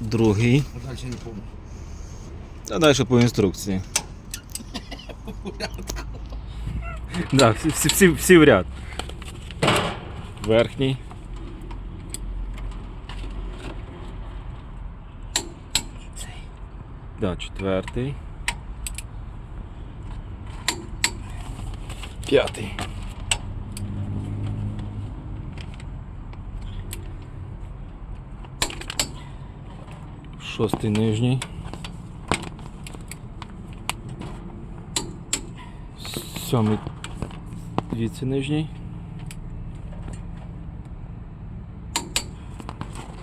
другий. А далі не помню. А далі по інструкції. Да, всі, всі, всі, всі в ряд. Верхній. Да, четвертий. П'ятий. Шостий нижній. Сьомий. Звідси нижній.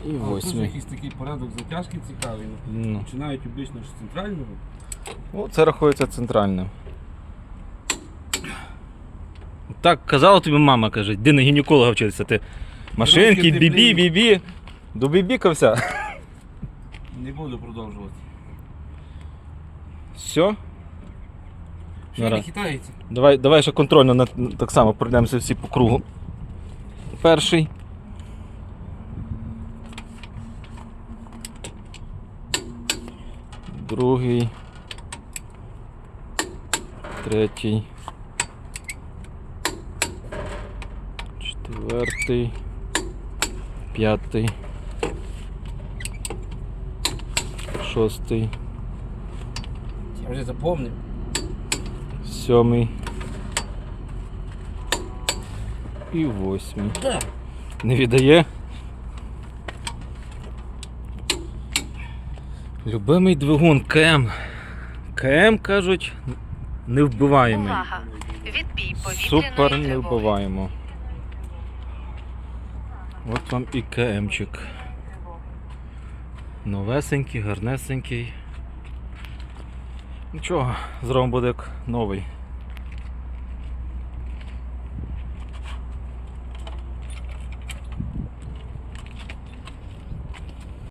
І восьмий. якийсь такий порядок затяжки цікавий. Ну. Починають обично з центрального. О, це рахується центральним. Так казала тобі мама, каже, йди на гінеколога вчитися. Ти машинки, бібі, бібі. Добібікався. Не буду продовжувати. Все. Що не Зараз. хитається? Давай, давай ще контрольно на, так само пройдемося всі по кругу. Перший. Другий. Третій. Четвертий. П'ятий. Шостий. Я вже запомнив. Сьомий. І восьмий. Так. Не віддає. Любимий двигун КМ. КМ кажуть, невбиваємий. Увага! Відбій повітряної Супер тривоги. невбиваємо. От вам і КМчик. Новесенький, гарнесенький. Нічого, зробимо буде новий.